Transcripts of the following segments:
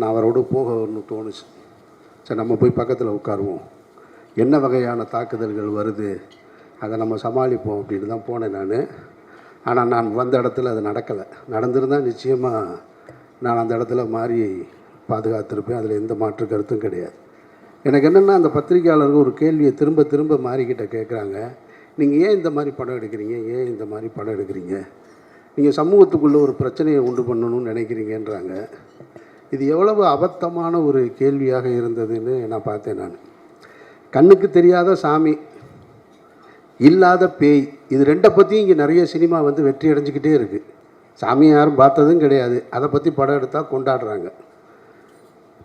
நான் அவரோட போகணும்னு தோணுச்சு. சரி நம்ம போய் பக்கத்தில் உட்காருவோம். என்ன வகையான தாக்குதல்கள் வருது அதை நம்ம சமாளிப்போம் அப்படின்னு தான் போனேன் நான். ஆனால் நான் வந்த இடத்துல அது நடக்கலை. நடந்திருந்தால் நிச்சயமாக நான் அந்த இடத்துல மாறி பாதுகாத்திருப்பேன். அதில் எந்த மாற்று கருத்தும் கிடையாது. எனக்கு என்னென்னா அந்த பத்திரிக்கையாளர்கள் ஒரு கேள்வியை திரும்ப திரும்ப மாறிக்கிட்ட கேட்குறாங்க நீங்கள் ஏன் இந்த மாதிரி படம் எடுக்கிறீங்க? ஏன் இந்த மாதிரி படம் எடுக்கிறீங்க? நீங்கள் சமூகத்துக்குள்ளே ஒரு பிரச்சனையை உண்டு பண்ணணும்னு நினைக்கிறீங்கன்றாங்க. இது எவ்வளவு அபத்தமான ஒரு கேள்வியாக இருந்ததுன்னு நான் பார்த்தேன் நான். கண்ணுக்கு தெரியாத சாமி இல்லாத பேய் இது ரெண்டை பற்றியும் இங்கே நிறைய சினிமா வந்து வெற்றி அடைஞ்சிக்கிட்டே இருக்குது சாமியை யாரும் பார்த்ததும் கிடையாது. அதை பற்றி படம் எடுத்தால் கொண்டாடுறாங்க.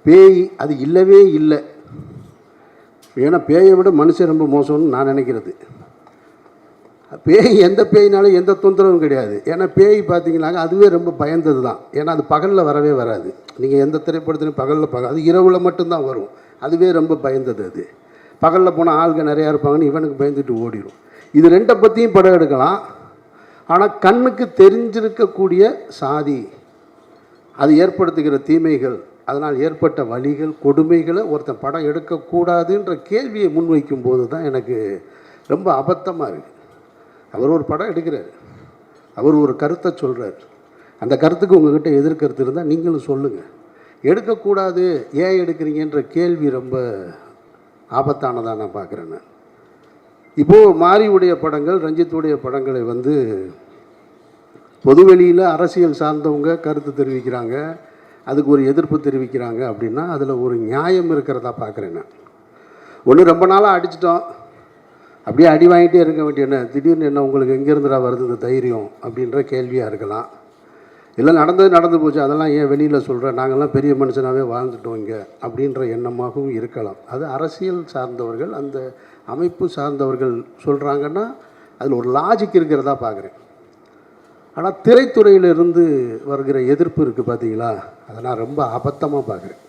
பேய் அது இல்லவே இல்லை. ஏன்னா பேயை விட மனுஷன் ரொம்ப மோசம்னு நான் நினைக்கிறது. பேய் எந்த பேய்னாலும் எந்த தொந்தரவும் கிடையாது. ஏன்னா பேய் பார்த்தீங்கன்னாக்க அதுவே ரொம்ப பயந்தது தான். ஏன்னா அது பகலில் வரவே வராது. நீங்கள் எந்த திரைப்படத்துலையும் பகலில் பக அது இரவில் மட்டும்தான் வரும். அதுவே ரொம்ப பயந்தது அது. பகலில் போனால் ஆள்கள் நிறையா இருப்பாங்கன்னு இவனுக்கு பயந்துட்டு ஓடிடும் இது ரெண்டை பற்றியும் படம் எடுக்கலாம். ஆனால் கண்ணுக்கு தெரிஞ்சிருக்கக்கூடிய சாதி அது ஏற்படுத்துகிற தீமைகள் அதனால் ஏற்பட்ட வழிகள் கொடுமைகளை ஒருத்தன் படம் எடுக்கக்கூடாதுன்ற கேள்வியை முன்வைக்கும் போது தான் எனக்கு ரொம்ப அபத்தமாக இருக்குது அவர் ஒரு படம் எடுக்கிறார். அவர் ஒரு கருத்தை சொல்கிறார் அந்த கருத்துக்கு உங்கள்கிட்ட எதிர்கருத்து இருந்தால் நீங்களும் சொல்லுங்கள் எடுக்கக்கூடாது ஏன் எடுக்கிறீங்கன்ற கேள்வி ரொம்ப ஆபத்தானதாக நான் பார்க்குறேன் நான். இப்போது மாரியுடைய படங்கள் ரஞ்சித்துடைய படங்களை வந்து பொதுவெளியில் அரசியல் சார்ந்தவங்க கருத்து தெரிவிக்கிறாங்க. அதுக்கு ஒரு எதிர்ப்பு தெரிவிக்கிறாங்க அப்படின்னா அதில் ஒரு நியாயம் இருக்கிறதா பார்க்குறேன் நான். ஒன்று ரொம்ப நாளாக அடிச்சிட்டோம். அப்படியே அடி வாங்கிட்டே இருக்க வேண்டிய என்ன? திடீர்னு என்ன உங்களுக்கு எங்கேருந்துடா வருது இந்த தைரியம் அப்படின்ற கேள்வியாக இருக்கலாம். இல்லை நடந்தது நடந்து போச்சு. அதெல்லாம் ஏன் வெளியில் சொல்கிறேன் நாங்கள்லாம் பெரிய மனுஷனாகவே வாழ்ந்துட்டோம் இங்கே அப்படின்ற எண்ணமாகவும் இருக்கலாம். அது அரசியல் சார்ந்தவர்கள் அந்த அமைப்பு சார்ந்தவர்கள் சொல்கிறாங்கன்னா அதில் ஒரு லாஜிக் இருக்கிறதா பார்க்குறேன் ஆனால் திரைத்துறையிலிருந்து வருகிற எதிர்ப்பு இருக்குது பார்த்தீங்களா அதை நான் ரொம்ப அபத்தமாக பார்க்குறேன்